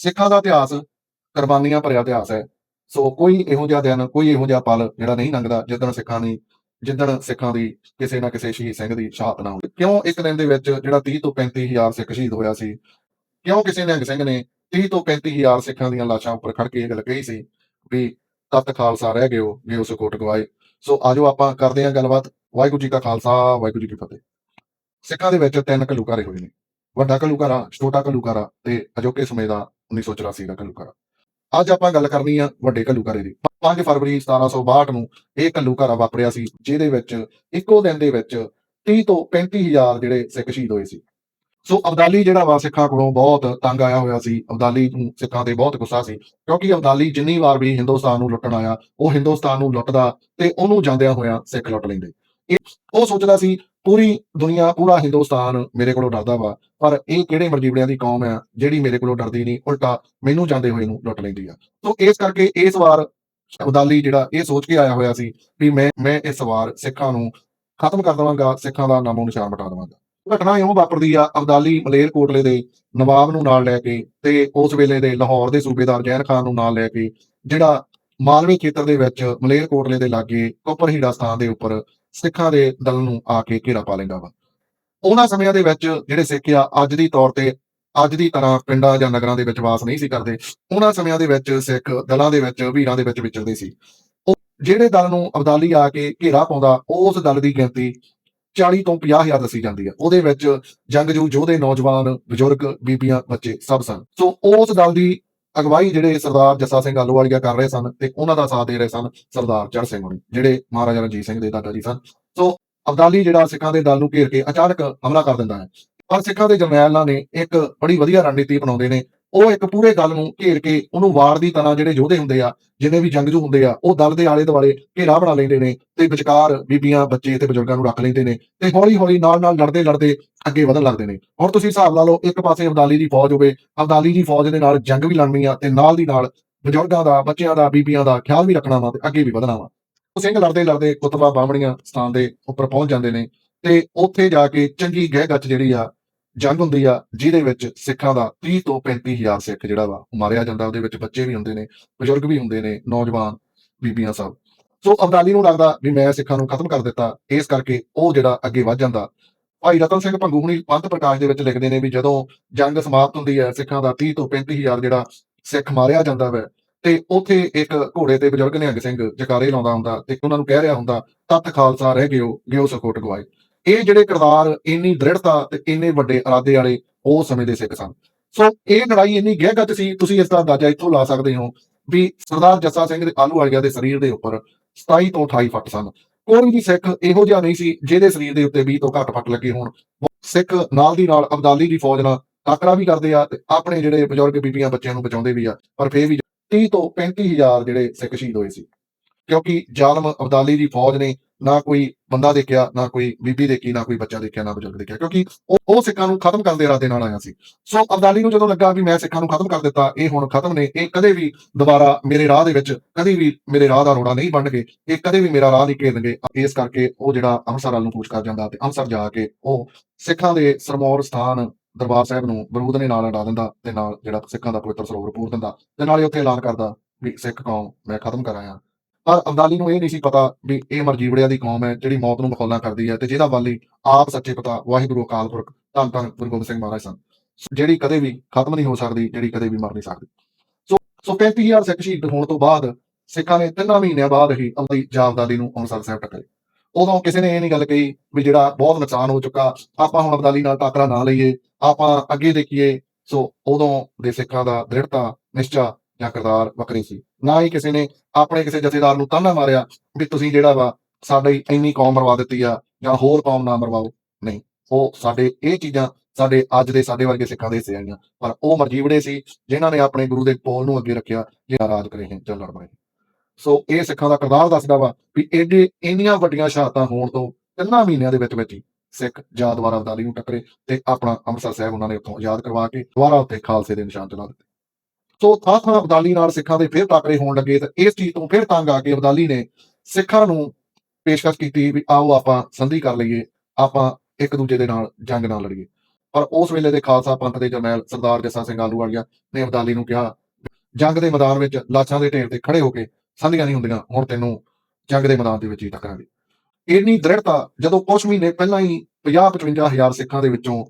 ਸਿੱਖਾਂ ਦਾ ਇਤਿਹਾਸ, ਕੁਰਬਾਨੀਆਂ ਭਰਿਆ ਇਤਿਹਾਸ ਹੈ। ਸੋ ਕੋਈ ਇਹੋ ਜਿਹਾ ਦਿਨ, ਕੋਈ ਇਹੋ ਜਿਹਾ ਪਲ ਜਿਹੜਾ ਨਹੀਂ ਲੰਘਦਾ ਜਿੱਦਣ ਸਿੱਖਾਂ ਦੀ ਜਿੱਦਣ ਸਿੱਖਾਂ ਦੀ ਕਿਸੇ ਨਾ ਕਿਸੇ ਸ਼ਹੀਦ ਸਿੰਘ ਦੀ ਸ਼ਹਾਦਤ ਨਾ ਹੋਵੇ। ਕਿਉਂ ਇੱਕ ਦਿਨ ਦੇ ਵਿੱਚ ਜਿਹੜਾ 30 ਤੋਂ 35 ਹਜ਼ਾਰ ਸਿੱਖ ਸ਼ਹੀਦ ਹੋਇਆ ਸੀ? ਕਿਉਂ ਕਿਸੇ ਨਿਹੰਗ ਸਿੰਘ ਨੇ 30 ਤੋਂ 35 ਹਜ਼ਾਰ ਸਿੱਖਾਂ ਦੀਆਂ ਲਾਸ਼ਾਂ ਉੱਪਰ ਖੜ ਕੇ ਇਹ ਗੱਲ ਕਹੀ ਸੀ ਵੀ ਤਤ ਖਾਲਸਾ ਰਹਿ ਗਏ ਹੋ ਜੇ ਉਸ ਕੋਟ ਗਵਾਏ। ਸੋ ਆਜੋ ਆਪਾਂ ਕਰਦੇ ਹਾਂ ਗੱਲਬਾਤ। ਵਾਹਿਗੁਰੂ ਜੀ ਕਾ ਖਾਲਸਾ, ਵਾਹਿਗੁਰੂ ਜੀ ਕੀ ਫਤਿਹ। ਸਿੱਖਾਂ ਦੇ ਵਿੱਚ ਤਿੰਨ ਘੱਲੂਘਾਰੇ ਹੋਏ ਨੇ। ਵੱਡਾ ਘੱਲੂਘਾਰਾ, ਛੋਟਾ ਘੱਲੂਘਾਰਾ ਤੇ ਅਜੋਕੇ ਸਮੇਂ ਦਾ 1984 ਦਾ ਘੱਲੂਘਾਰਾ। ਅੱਜ ਆਪਾਂ ਗੱਲ ਕਰਨੀ ਆ ਵੱਡੇ ਘੱਲੂਘਾਰੇ ਦੀ। 5 ਫਰਵਰੀ 1762 ਨੂੰ ਇਹ ਘੱਲੂਘਾਰਾ ਵਾਪਰਿਆ ਸੀ, ਜਿਹਦੇ ਵਿੱਚ ਇੱਕੋ ਦਿਨ ਦੇ ਵਿੱਚ 30 ਤੋਂ 35 ਹਜ਼ਾਰ ਜਿਹੜੇ ਸਿੱਖ ਸ਼ਹੀਦ ਹੋਏ ਸੀ। ਸੋ ਅਬਦਾਲੀ ਜਿਹੜਾ ਵਾ ਸਿੱਖਾਂ ਕੋਲੋਂ ਬਹੁਤ ਤੰਗ ਆਇਆ ਹੋਇਆ ਸੀ। ਅਬਦਾਲੀ ਨੂੰ ਸਿੱਖਾਂ ਤੇ ਬਹੁਤ ਗੁੱਸਾ ਸੀ, ਕਿਉਂਕਿ ਅਬਦਾਲੀ ਜਿੰਨੀ ਵਾਰ ਵੀ ਹਿੰਦੁਸਤਾਨ ਨੂੰ ਲੁੱਟਣ ਆਇਆ, ਉਹ ਹਿੰਦੁਸਤਾਨ ਨੂੰ ਲੁੱਟਦਾ ਤੇ ਉਹਨੂੰ ਜਾਂਦਿਆਂ ਹੋਇਆਂ ਸਿੱਖ ਲੁੱਟ ਲੈਂਦੇ। ਉਹ ਸੋਚਦਾ ਸੀ, ਪੂਰੀ ਦੁਨੀਆ, ਪੂਰਾ ਹਿੰਦੁਸਤਾਨ ਮੇਰੇ ਕੋਲੋਂ ਡਰਦਾ ਵਾ, ਪਰ ਇਹ ਕਿਹੜੇ ਮਰਜੀਬੜਿਆਂ ਦੀ ਕੌਮ ਆ, ਜਿਹੜੀ ਮੇਰੇ ਕੋਲੋਂ ਡਰਦੀ ਨਹੀਂ, ਉਲਟਾ ਮੈਨੂੰ ਜਾਂਦੇ ਹੋਏ ਨੂੰ ਲੁੱਟ ਲੈਂਦੀ ਆ। ਸੋ ਇਸ ਕਰਕੇ ਇਸ ਵਾਰ ਅਬਦਾਲੀ ਜਿਹੜਾ, ਇਹ ਸੋਚ ਕੇ ਆਇਆ ਹੋਇਆ ਸੀ ਵੀ ਮੈਂ ਮੈਂ ਇਸ ਵਾਰ ਸਿੱਖਾਂ ਨੂੰ ਖਤਮ ਕਰ ਦੇਵਾਂਗਾ, ਸਿੱਖਾਂ ਦਾ ਨਾਮੋ ਨਿਸ਼ਾਨ ਮਿਟਾ ਦੇਵਾਂਗਾ। ਘਟਨਾ ਇਉਂ ਵਾਪਰਦੀ ਆ, ਅਬਦਾਲੀ ਮਲੇਰਕੋਟਲੇ ਦੇ ਨਵਾਬ ਨੂੰ ਨਾਲ ਲੈ ਕੇ ਤੇ ਉਸ ਵੇਲੇ ਦੇ ਲਾਹੌਰ ਦੇ ਸੂਬੇਦਾਰ ਜੈਨ ਖਾਨ ਨੂੰ ਨਾਲ ਲੈ ਕੇ, ਜਿਹੜਾ ਮਾਲਵੇ ਖੇਤਰ ਦੇ ਵਿੱਚ ਮਲੇਰਕੋਟਲੇ ਦੇ ਲਾਗੇ ਕੋਪਰਹੀੜਾ ਸਥਾਨ ਦੇ ਉੱਪਰ ਸਿੱਖਾਂ ਦੇ ਦਲ ਨੂੰ ਆ ਕੇ ਘੇਰਾ ਪਾ ਲੈਂਦਾ ਵਾ। ਉਹਨਾਂ ਸਮਿਆਂ ਦੇ ਵਿੱਚ ਜਿਹੜੇ ਸਿੱਖ ਆ, ਅੱਜ ਦੀ ਤੌਰ ਤੇ ਅੱਜ ਦੀ ਤਰ੍ਹਾਂ ਪਿੰਡਾਂ ਜਾਂ ਨਗਰਾਂ ਦੇ ਵਿੱਚ ਵਾਸ ਨਹੀਂ ਸੀ ਕਰਦੇ। ਉਹਨਾਂ ਸਮਿਆਂ ਦੇ ਵਿੱਚ ਸਿੱਖ ਦਲਾਂ ਦੇ ਵਿੱਚ, ਵੀਰਾਂ ਦੇ ਵਿੱਚ ਵਿਚਰਦੇ ਸੀ। ਉਹ ਜਿਹੜੇ ਦਲ ਨੂੰ ਅਬਦਾਲੀ ਆ ਕੇ ਘੇਰਾ ਪਾਉਂਦਾ, ਉਸ ਦਲ ਦੀ ਗਿਣਤੀ 40 ਤੋਂ 50 ਹਜ਼ਾਰ ਦੱਸੀ ਜਾਂਦੀ ਹੈ ਉਹਦੇ ਵਿੱਚ ਜੰਗਜੂ ਯੋਧੇ ਨੌਜਵਾਨ ਬਜ਼ੁਰਗ ਬੀਬੀਆਂ ਬੱਚੇ ਸਭ ਸਨ। ਸੋ ਉਸ ਦਲ ਦੀ ਅਗਵਾਈ ਜਿਹੜੇ ਸਰਦਾਰ ਜੱਸਾ ਸਿੰਘ ਆਲੂਵਾਲੀਆ ਕਰ ਰਹੇ ਸਨ ਤੇ ਉਹਨਾਂ ਦਾ ਸਾਥ ਦੇ ਰਹੇ ਸਨ ਸਰਦਾਰ ਚੜ ਸਿੰਘ ਹੋਣੀ, ਜਿਹੜੇ ਮਹਾਰਾਜਾ ਰਣਜੀਤ ਸਿੰਘ ਦੇ ਦਾਦਾ ਜੀ ਸਨ। ਸੋ ਅਬਦਾਲੀ ਜਿਹੜਾ ਸਿੱਖਾਂ ਦੇ ਦਲ ਨੂੰ ਘੇਰ ਕੇ ਅਚਾਨਕ ਹਮਲਾ ਕਰ ਦਿੰਦਾ ਹੈ। ਪਰ ਸਿੱਖਾਂ ਦੇ ਜਰਨੈਲਾਂ ਨੇ ਇੱਕ ਬੜੀ ਵਧੀਆ ਰਣਨੀਤੀ ਅਪਣਾਉਂਦੇ ਨੇ ਉਹ ਇੱਕ ਪੂਰੇ ਗੱਲ ਨੂੰ ਘੇਰ ਕੇ ਉਹਨੂੰ ਵਾਰ ਦੀ ਤਰ੍ਹਾਂ ਜਿਹੜੇ ਯੋਧੇ ਹੁੰਦੇ ਆ, ਜਿੰਨੇ ਵੀ ਜੰਗਜੂ ਹੁੰਦੇ ਆ, ਉਹ ਦਲ ਦੇ ਆਲੇ ਦੁਆਲੇ ਘੇਰਾ ਬਣਾ ਲੈਂਦੇ ਨੇ ਤੇ ਵਿਚਕਾਰ ਬੀਬੀਆਂ, ਬੱਚੇ ਤੇ ਬਜ਼ੁਰਗਾਂ ਨੂੰ ਰੱਖ ਲੈਂਦੇ ਨੇ ਤੇ ਹੌਲੀ ਹੌਲੀ ਨਾਲ ਨਾਲ ਲੜਦੇ ਲੜਦੇ ਅੱਗੇ ਵਧਣ ਲੱਗਦੇ ਨੇ। ਹੁਣ ਤੁਸੀਂ ਹਿਸਾਬ ਲਾ ਲਓ, ਇੱਕ ਪਾਸੇ ਅਬਦਾਲੀ ਦੀ ਫੌਜ ਹੋਵੇ, ਅਬਦਾਲੀ ਦੀ ਫੌਜ ਦੇ ਨਾਲ ਜੰਗ ਵੀ ਲੜਨੀ ਆ ਤੇ ਨਾਲ ਦੀ ਨਾਲ ਬਜ਼ੁਰਗਾਂ ਦਾ, ਬੱਚਿਆਂ ਦਾ, ਬੀਬੀਆਂ ਦਾ ਖਿਆਲ ਵੀ ਰੱਖਣਾ ਵਾ ਤੇ ਅੱਗੇ ਵੀ ਵਧਣਾ ਵਾ। ਉਹ ਸਿੰਘ ਲੜਦੇ ਲੜਦੇ ਕੁਤਬਾ ਬਾਹਮਣੀਆਂ ਸਥਾਨ ਦੇ ਉੱਪਰ ਪਹੁੰਚ ਜਾਂਦੇ ਨੇ ਤੇ ਉੱਥੇ ਜਾ ਕੇ ਚੰਗੀ ਗਹਿ ਗੱਚ ਜਿਹੜੀ ਆ ਜੰਗ ਹੁੰਦੀ ਆ, ਜਿਹਦੇ ਵਿੱਚ ਸਿੱਖਾਂ ਦਾ 30 ਤੋਂ 35 ਹਜ਼ਾਰ ਸਿੱਖ ਜਿਹੜਾ ਵਾ ਮਾਰਿਆ ਜਾਂਦਾ, ਉਹਦੇ ਵਿੱਚ ਬੱਚੇ ਵੀ ਹੁੰਦੇ ਨੇ, ਬਜ਼ੁਰਗ ਵੀ ਹੁੰਦੇ ਨੇ, ਨੌਜਵਾਨ ਬੀਬੀਆਂ ਸਭ। ਸੋ ਅਬਦਾਲੀ ਨੂੰ ਲੱਗਦਾ ਵੀ ਮੈਂ ਸਿੱਖਾਂ ਨੂੰ ਖਤਮ ਕਰ ਦਿੱਤਾ, ਇਸ ਕਰਕੇ ਉਹ ਜਿਹੜਾ ਅੱਗੇ ਵੱਧ ਜਾਂਦਾ। ਭਾਈ ਰਤਨ ਸਿੰਘ ਭੰਗੂ ਹੁਣੀ ਪੰਥ ਪ੍ਰਕਾਸ਼ ਦੇ ਵਿੱਚ ਲਿਖਦੇ ਨੇ ਵੀ ਜਦੋਂ ਜੰਗ ਸਮਾਪਤ ਹੁੰਦੀ ਹੈ, ਸਿੱਖਾਂ ਦਾ 30 ਤੋਂ 35 ਹਜ਼ਾਰ ਜਿਹੜਾ ਸਿੱਖ ਮਾਰਿਆ ਜਾਂਦਾ ਵੈ, ਤੇ ਉੱਥੇ ਇੱਕ ਘੋੜੇ ਤੇ ਬਜ਼ੁਰਗ ਨਿਹੰਗ ਸਿੰਘ ਜਕਾਰੇ ਲਾਉਂਦਾ ਹੁੰਦਾ, ਤੇ ਉਹਨਾਂ ਨੂੰ ਕਹਿ ਰਿਹਾ ਹੁੰਦਾ, ਤਤ ਖਾਲਸਾ ਰਹਿ ਗਿਓ ਗਿਓ ਸਖੋਟ ਗਵਾਏ। ਇਹ ਜਿਹੜੇ ਕਿਰਦਾਰ, ਇੰਨੀ ਦ੍ਰਿੜਤਾ ਤੇ ਇੰਨੇ ਵੱਡੇ ਇਰਾਦੇ ਵਾਲੇ ਉਹ ਸਮੇਂ ਦੇ ਸਿੱਖ ਸਨ। ਸੋ ਇਹ ਲੜਾਈ ਇੰਨੀ ਗਹਿਗਤ ਸੀ, ਤੁਸੀਂ ਇਸ ਦਾ ਅੰਦਾਜ਼ਾ ਇੱਥੋਂ ਲਾ ਸਕਦੇ ਹੋ ਵੀ ਸਰਦਾਰ ਜੱਸਾ ਸਿੰਘ ਦੇ ਆਲੂ ਵਾਲੀਆ ਦੇ ਸਰੀਰ ਦੇ ਉੱਪਰ 27 ਤੋਂ 28 ਫੱਟ ਸਨ। ਕੋਈ ਵੀ ਸਿੱਖ ਇਹੋ ਜਿਹਾ ਨਹੀਂ ਸੀ ਜਿਹਦੇ ਸਰੀਰ ਦੇ ਉੱਤੇ 20 ਤੋਂ ਘੱਟ ਫੱਟ ਲੱਗੇ ਹੋਣ। ਸਿੱਖ ਨਾਲ ਦੀ ਨਾਲ ਅਬਦਾਲੀ ਦੀ ਫੌਜ ਨਾਲ ਟਾਕਰਾ ਵੀ ਕਰਦੇ ਆ ਤੇ ਆਪਣੇ ਜਿਹੜੇ ਬਜ਼ੁਰਗ ਬੀਬੀਆਂ ਬੱਚਿਆਂ ਨੂੰ ਬਚਾਉਂਦੇ ਵੀ ਆ, ਪਰ ਫੇਰ ਵੀ 30 ਤੋਂ 35 ਹਜ਼ਾਰ ਜਿਹੜੇ ਸਿੱਖ ਸ਼ਹੀਦ ਹੋਏ ਸੀ। ਕਿਉਂਕਿ ਜ਼ਾਲਮ ਅਬਦਾਲੀ ਦੀ ਫੌਜ ਨੇ ਨਾ ਕੋਈ ਬੰਦਾ ਦੇਖਿਆ, ਨਾ ਕੋਈ ਬੀਬੀ ਦੇਖੀ, ਨਾ ਕੋਈ ਬੱਚਾ ਦੇਖਿਆ, ਨਾ ਬਜ਼ੁਰਗ ਦੇਖਿਆ। ਕਿਉਂਕਿ ਉਹ ਸਿੱਖਾਂ ਨੂੰ ਖਤਮ ਕਰਨ ਦੇ ਇਰਾਦੇ ਨਾਲ ਆਇਆ ਸੀ। ਸੋ ਅਬਦਾਲੀ ਨੂੰ ਜਦੋਂ ਲੱਗਾ ਵੀ ਮੈਂ ਸਿੱਖਾਂ ਨੂੰ ਖਤਮ ਕਰ ਦਿੱਤਾ, ਇਹ ਹੁਣ ਖਤਮ ਨੇ, ਇਹ ਕਦੇ ਵੀ ਦੁਬਾਰਾ ਮੇਰੇ ਰਾਹ ਦੇ ਵਿੱਚ, ਕਦੇ ਵੀ ਮੇਰੇ ਰਾਹ ਦਾ ਰੋੜਾ ਨਹੀਂ ਬਣਨਗੇ, ਇਹ ਕਦੇ ਵੀ ਮੇਰਾ ਰਾਹ ਨਹੀਂ ਘੇਰਨਗੇ। ਇਸ ਕਰਕੇ ਉਹ ਜਿਹੜਾ ਅੰਮ੍ਰਿਤਸਰ ਵੱਲ ਨੂੰ ਕੂਚ ਕਰ ਜਾਂਦਾ ਤੇ ਅੰਮ੍ਰਿਤਸਰ ਜਾ ਕੇ ਉਹ ਸਿੱਖਾਂ ਦੇ ਸਰਮੌਰ ਸਥਾਨ ਦਰਬਾਰ ਸਾਹਿਬ ਨੂੰ ਬਰੂਦ ਨੇ ਨਾਲ ਅਡਾ ਦਿੰਦਾ ਤੇ ਨਾਲ ਜਿਹੜਾ ਸਿੱਖਾਂ ਦਾ ਪਵਿੱਤਰ ਸਰੋਵਰ ਪੂਰ ਦਿੰਦਾ ਤੇ ਨਾਲੇ ਉੱਥੇ ਐਲਾਨ ਕਰਦਾ ਵੀ ਸਿੱਖ ਕੌਮ ਮੈਂ ਖਤਮ ਕਰ ਪਰ ਅਬਦਾਲੀ ਨੂੰ ਇਹ ਨਹੀਂ ਸੀ ਪਤਾ ਵੀ ਇਹ ਮਰਜੀਵੜਿਆਂ ਦੀ ਕੌਮ ਹੈ ਜਿਹੜੀ ਮੌਤ ਨੂੰ ਮਖੌਲਾਂ ਕਰਦੀ ਹੈ ਤੇ ਜਿਹਦਾ ਵਾਲੀ ਆਪ ਸੱਚੇ ਪਤਾ ਵਾਹਿਗੁਰੂ ਅਕਾਲ ਪੁਰਖ ਧੰਨ ਧੰਨ ਗੁਰੂ ਗੋਬਿੰਦ ਸਿੰਘ ਮਹਾਰਾਜ ਸਨ। ਜਿਹੜੀ ਕਦੇ ਵੀ ਖਤਮ ਨਹੀਂ ਹੋ ਸਕਦੀ, ਜਿਹੜੀ ਕਦੇ ਵੀ ਮਰ ਨਹੀਂ ਸਕਦੀ। ਸੋ ਸੋ 35000 ਸਿੱਖ ਸ਼ਹੀਦ ਹੋਣ ਤੋਂ ਬਾਅਦ ਸਿੱਖਾਂ ਨੇ ਤਿੰਨਾਂ ਮਹੀਨਿਆਂ ਬਾਅਦ ਹੀ ਆਪਣੀ ਜਾਬਦਾਲੀ ਨੂੰ ਅੰਮ੍ਰਿਤਸਰ ਸਾਹਿਬ ਟੱਕਰੇ। ਉਦੋਂ ਕਿਸੇ ਨੇ ਇਹ ਨਹੀਂ ਗੱਲ ਕਹੀ ਵੀ ਜਿਹੜਾ ਬਹੁਤ ਨੁਕਸਾਨ ਹੋ ਚੁੱਕਾ, ਆਪਾਂ ਹੁਣ ਅਬਦਾਲੀ ਨਾਲ ਟਾਕਰਾ ਨਾ ਲਈਏ, ਆਪਾਂ ਅੱਗੇ ਦੇਖੀਏ। ਸੋ ਉਦੋਂ ਦੇ ਸਿੱਖਾਂ ਦਾ ਦ੍ਰਿੜਤਾ, ਨਿਸ਼ਚਾ ਜਾਂ ਕਿਰਦਾਰ ਵੱਖਰੇ ਸੀ। ਨਾ ਹੀ ਕਿਸੇ ਨੇ ਆਪਣੇ ਕਿਸੇ ਜਥੇਦਾਰ ਨੂੰ ਤਾਨਾ ਮਾਰਿਆ ਵੀ ਤੁਸੀਂ ਜਿਹੜਾ ਵਾ ਸਾਡੀ ਇੰਨੀ ਕੌਮ ਮਰਵਾ ਦਿੱਤੀ ਆ ਜਾਂ ਹੋਰ ਕੌਮ ਨਾ ਮਰਵਾਓ। ਨਹੀਂ, ਉਹ ਸਾਡੇ, ਇਹ ਚੀਜ਼ਾਂ ਸਾਡੇ ਅੱਜ ਦੇ, ਸਾਡੇ ਵਰਗੇ ਸਿੱਖਾਂ ਦੇ ਹਿੱਸੇ ਆਈਆਂ। ਪਰ ਉਹ ਮਰਜੀਵੜੇ ਸੀ, ਜਿਨ੍ਹਾਂ ਨੇ ਆਪਣੇ ਗੁਰੂ ਦੇ ਪੋਲ ਨੂੰ ਅੱਗੇ ਰੱਖਿਆ ਜਿਹੜਾ ਆਰਾਧ ਕਰੇ ਹੈ, ਜਾਂ ਲੜ ਪਏ ਸੋ ਇਹ ਸਿੱਖਾਂ ਦਾ ਕਿਰਦਾਰ ਦੱਸਦਾ ਵਾ ਵੀ ਇਹਦੇ ਇੰਨੀਆਂ ਵੱਡੀਆਂ ਸ਼ਹਾਦਤਾਂ ਹੋਣ ਤੋਂ ਤਿੰਨਾਂ ਮਹੀਨਿਆਂ ਦੇ ਵਿੱਚ ਵਿੱਚ ਹੀ ਸਿੱਖ ਜਾਂ ਦੁਆਰਾ ਅਬਦਾਲੀ ਨੂੰ ਟੱਕਰੇ ਤੇ ਆਪਣਾ ਅੰਮ੍ਰਿਤਸਰ ਸਾਹਿਬ ਉਹਨਾਂ ਨੇ ਉੱਥੋਂ ਆਜ਼ਾਦ ਕਰਵਾ ਕੇ ਦੁਬਾਰਾ ਉੱਤੇ ਖਾਲਸੇ ਦੇ ਨਿਸ਼ਾਨ ਚਲਾ ਦਿੱਤੇ। ਸੋ ਥਾਂ ਥਾਂ ਅਬਦਾਲੀ ਨਾਲ ਸਿੱਖਾਂ ਦੇ ਫਿਰ ਟਾਕਰੇ ਹੋਣ ਲੱਗੇ ਤੇ ਇਸ ਚੀਜ਼ ਤੋਂ ਫਿਰ ਤੰਗ ਆ ਕੇ ਅਬਦਾਲੀ ਨੇ ਸਿੱਖਾਂ ਨੂੰ ਪੇਸ਼ਕਸ਼ ਕੀਤੀ ਵੀ ਆਓ ਆਪਾਂ ਸੰਧੀ ਕਰ ਲਈਏ, ਆਪਾਂ ਇੱਕ ਦੂਜੇ ਦੇ ਨਾਲ ਜੰਗ ਨਾਲ ਲੜੀਏ। ਪਰ ਉਸ ਵੇਲੇ ਦੇ ਖਾਲਸਾ ਪੰਥ ਦੇ ਜਰਨੈਲ ਸਰਦਾਰ ਜੱਸਾ ਸਿੰਘ ਆਲੂਵਾਲੀਆ ਨੇ ਅਬਦਾਲੀ ਨੂੰ ਕਿਹਾ, ਜੰਗ ਦੇ ਮੈਦਾਨ ਵਿੱਚ ਲਾਸ਼ਾਂ ਦੇ ਢੇਰ ਤੇ ਖੜੇ ਹੋ ਕੇ ਸੰਧੀਆਂ ਨਹੀਂ ਹੁੰਦੀਆਂ, ਹੁਣ ਤੈਨੂੰ ਜੰਗ ਦੇ ਮੈਦਾਨ ਦੇ ਵਿੱਚ ਹੀ ਟੱਕਰਾਂਗੇ। ਇੰਨੀ ਦ੍ਰਿੜਤਾ ਜਦੋਂ ਕੁਝ ਮਹੀਨੇ ਪਹਿਲਾਂ ਹੀ 50 55 ਹਜ਼ਾਰ ਸਿੱਖਾਂ ਦੇ ਵਿੱਚੋਂ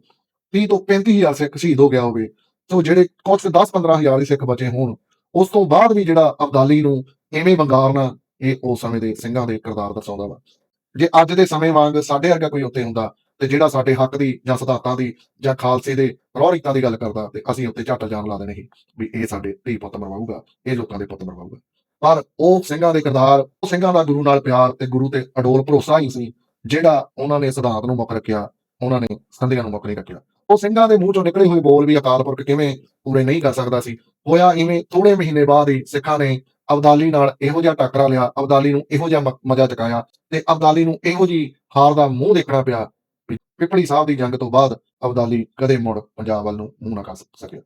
30 ਤੋਂ 35 ਹਜ਼ਾਰ ਸਿੱਖ ਸ਼ਹੀਦ ਹੋ ਗਿਆ ਹੋਵੇ ਸੋ ਜਿਹੜੇ ਕੁਝ 10 15 ਹਜ਼ਾਰ ਹੀ ਸਿੱਖ ਬਚੇ ਹੋਣ, ਉਸ ਤੋਂ ਬਾਅਦ ਵੀ ਜਿਹੜਾ ਅਬਦਾਲੀ ਨੂੰ ਐਵੇਂ ਵੰਗਾਰਨਾ, ਇਹ ਉਸ ਸਮੇਂ ਦੇ ਸਿੰਘਾਂ ਦੇ ਕਿਰਦਾਰ ਦਰਸਾਉਂਦਾ ਵਾ। ਜੇ ਅੱਜ ਦੇ ਸਮੇਂ ਵਾਂਗ ਸਾਡੇ ਵਰਗਾ ਕੋਈ ਉੱਤੇ ਹੁੰਦਾ ਤੇ ਜਿਹੜਾ ਸਾਡੇ ਹੱਕ ਦੀ ਜਾਂ ਸਿਧਾਂਤਾਂ ਦੀ ਜਾਂ ਖਾਲਸੇ ਦੇ ਰੋਹਿਤਾਂ ਦੀ ਗੱਲ ਕਰਦਾ ਤੇ ਅਸੀਂ ਉੱਤੇ ਝੱਟ ਜਾਣ ਲਾ ਦੇਣੇ ਸੀ ਵੀ ਇਹ ਸਾਡੇ ਧੀ ਪੁੱਤ ਮਰਵਾਊਗਾ, ਇਹ ਲੋਕਾਂ ਦੇ ਪੁੱਤ ਮਰਵਾਊਗਾ। ਪਰ ਉਹ ਸਿੰਘਾਂ ਦੇ ਕਿਰਦਾਰ, ਉਹ ਸਿੰਘਾਂ ਦਾ ਗੁਰੂ ਨਾਲ ਪਿਆਰ ਤੇ ਗੁਰੂ ਤੇ ਅਡੋਲ ਭਰੋਸਾ ਹੀ ਸੀ, ਜਿਹੜਾ ਉਹਨਾਂ ਨੇ ਸਿਧਾਂਤ ਨੂੰ ਮੁੱਖ ਰੱਖਿਆ, ਉਹਨਾਂ ਨੇ ਸੰਧੀਆਂ ਨੂੰ ਮੁੱਖ ਨਹੀਂ ਰੱਖਿਆ। ਉਹ ਸਿੰਘਾਂ ਦੇ ਮੂੰਹ ਚੋਂ ਨਿਕਲੇ ਹੋਏ ਬੋਲ ਵੀ ਅਕਾਲ ਪੁਰਖ ਕਿਵੇਂ ਪੂਰੇ ਨਹੀਂ ਕਰ ਸਕਦਾ ਸੀ। ਹੋਇਆ ਇਵੇਂ ਥੋੜੇ ਮਹੀਨੇ ਬਾਅਦ ਹੀ ਸਿੱਖਾਂ ਨੇ ਅਬਦਾਲੀ ਨਾਲ ਇਹੋ ਜਿਹਾ ਟੱਕਰਾ ਲਿਆ, ਅਬਦਾਲੀ ਨੂੰ ਇਹੋ ਜਿਹਾ ਮਜ਼ਾ ਚਕਾਇਆ ਤੇ ਅਬਦਾਲੀ ਨੂੰ ਇਹੋ ਜੀ ਹਾਰ ਦਾ ਮੂੰਹ ਦੇਖਣਾ ਪਿਆ ਵੀ ਪਿਪਲੀ ਸਾਹਿਬ ਦੀ ਜੰਗ ਤੋਂ ਬਾਅਦ ਅਬਦਾਲੀ ਕਦੇ ਮੁੜ ਪੰਜਾਬ ਵੱਲ ਨੂੰ ਮੂੰਹ ਨਾ ਕਰ ਸਕਿਆ।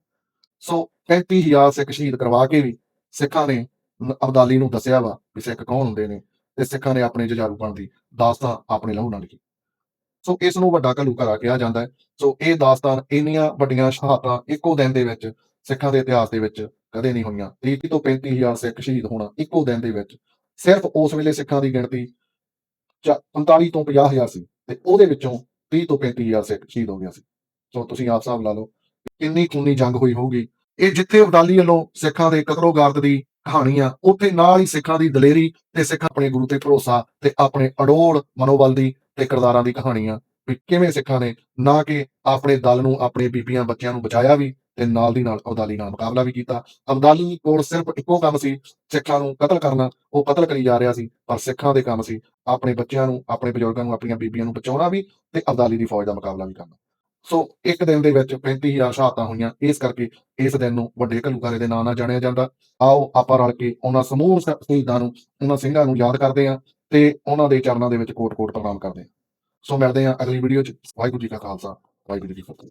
ਸੋ 35000 ਸਿੱਖ ਸ਼ਹੀਦ ਕਰਵਾ ਕੇ ਵੀ ਸਿੱਖਾਂ ਨੇ ਅਬਦਾਲੀ ਨੂੰ ਦੱਸਿਆ ਵਾ ਵੀ ਸਿੱਖ ਕੌਣ ਹੁੰਦੇ ਨੇ ਤੇ ਸਿੱਖਾਂ ਨੇ ਆਪਣੇ ਜੁਝਾਰੂਪਣ ਦੀ ਦਾਸਤਾਨ ਆਪਣੇ ਲਹੂ ਨਾਲ ਲਿਖੀ। ਸੋ ਇਸ ਨੂੰ ਵੱਡਾ ਘਲੂਘਾਰਾ ਕਿਹਾ ਜਾਂਦਾ ਹੈ। ਸੋ ਇਹ ਦਾਸਤਾਨ ਇੰਨੀਆਂ ਵੱਡੀਆਂ ਸ਼ਹਾਦਤਾਂ ਇੱਕੋ ਦਿਨ ਦੇ ਵਿੱਚ, ਸਿੱਖਾਂ ਦੇ ਇਤਿਹਾਸ ਦੇ ਵਿੱਚ ਕਦੇ ਨਹੀਂ ਹੋਈਆਂ। 30 ਤੋਂ 35000 ਸਿੱਖ ਸ਼ਹੀਦ ਹੋਣਾ ਇੱਕੋ ਦਿਨ ਦੇ ਵਿੱਚ। ਸਿਰਫ ਉਸ ਵੇਲੇ ਸਿੱਖਾਂ ਦੀ ਗਿਣਤੀ 45 ਤੋਂ 50000 ਸੀ ਤੇ ਉਹਦੇ ਵਿੱਚੋਂ 30 ਤੋਂ 35000 ਸਿੱਖ ਸ਼ਹੀਦ ਹੋ ਗਿਆ ਸੀ। ਸੋ ਤੁਸੀਂ ਆਪ ਹਿਸਾਬ ਲਾ ਲਓ ਕਿੰਨੀ ਖੂਨੀ ਜੰਗ ਹੋਈ ਹੋਊਗੀ। ਇਹ ਜਿੱਥੇ ਅਬਦਾਲੀ ਵੱਲੋਂ ਸਿੱਖਾਂ ਦੇ ਕਤਰੋ ਦੀ ਕਹਾਣੀ ਆ ਉੱਥੇ ਨਾਲ ਹੀ ਸਿੱਖਾਂ ਦੀ ਦਲੇਰੀ ਤੇ ਸਿੱਖ ਆਪਣੇ ਗੁਰੂ ਤੇ ਭਰੋਸਾ ਤੇ ਆਪਣੇ ਅਡੋਲ ਮਨੋਬਲ ਦੀ ਤੇ ਕਿਰਦਾਰਾਂ ਦੀ ਕਹਾਣੀ ਆ ਵੀ ਕਿਵੇਂ ਸਿੱਖਾਂ ਨੇ, ਨਾ ਕਿ ਆਪਣੇ ਦਲ ਨੂੰ ਆਪਣੇ ਬੀਬੀਆਂ ਬੱਚਿਆਂ ਨੂੰ ਬਚਾਇਆ ਵੀ ਤੇ ਨਾਲ ਦੀ ਨਾਲ ਅਬਦਾਲੀ ਨਾਲ ਮੁਕਾਬਲਾ ਵੀ ਕੀਤਾ। ਅਬਦਾਲੀ ਕੋਲ ਸਿਰਫ ਇੱਕੋ ਕੰਮ ਸੀ, ਸਿੱਖਾਂ ਨੂੰ ਕਤਲ ਕਰਨਾ, ਉਹ ਕਤਲ ਕਰੀ ਜਾ ਰਿਹਾ ਸੀ, ਪਰ ਸਿੱਖਾਂ ਦੇ ਕੰਮ ਸੀ ਆਪਣੇ ਬੱਚਿਆਂ ਨੂੰ, ਆਪਣੇ ਬਜ਼ੁਰਗਾਂ ਨੂੰ, ਆਪਣੀਆਂ ਬੀਬੀਆਂ ਨੂੰ ਬਚਾਉਣਾ ਵੀ ਤੇ ਅਬਦਾਲੀ ਦੀ ਫੌਜ ਦਾ ਮੁਕਾਬਲਾ ਵੀ ਕਰਨਾ। ਸੋ ਇੱਕ ਦਿਨ ਦੇ ਵਿੱਚ 35000 ਸ਼ਹਾਦਤਾਂ ਹੋਈਆਂ, ਇਸ ਕਰਕੇ ਇਸ ਦਿਨ ਨੂੰ ਵੱਡੇ ਘੱਲੂਘਾਰੇ ਦੇ ਨਾਂ ਨਾਲ ਜਾਣਿਆ ਜਾਂਦਾ। ਆਓ ਆਪਾਂ ਰਲ ਕੇ ਉਹਨਾਂ ਸਮੂਹ ਸ਼ਹੀਦਾਂ ਨੂੰ, ਉਹਨਾਂ ਸਿੰਘਾਂ ਨੂੰ ਯਾਦ ਕਰਦੇ ਹਾਂ। ਤੇ ਉਹਨਾਂ ਦੇ ਚਰਨਾਂ ਦੇ ਵਿੱਚ ਕੋਟ-ਕੋਟ ਪ੍ਰਣਾਮ ਕਰਦੇ ਹਾਂ। ਸੋ ਮਿਲਦੇ ਹਾਂ ਅਗਲੀ ਵੀਡੀਓ 'ਚ। ਵਾਹਿਗੁਰੂ ਜੀ ਕਾ ਖਾਲਸਾ, ਵਾਹਿਗੁਰੂ ਜੀ ਕੀ ਫਤਿਹ।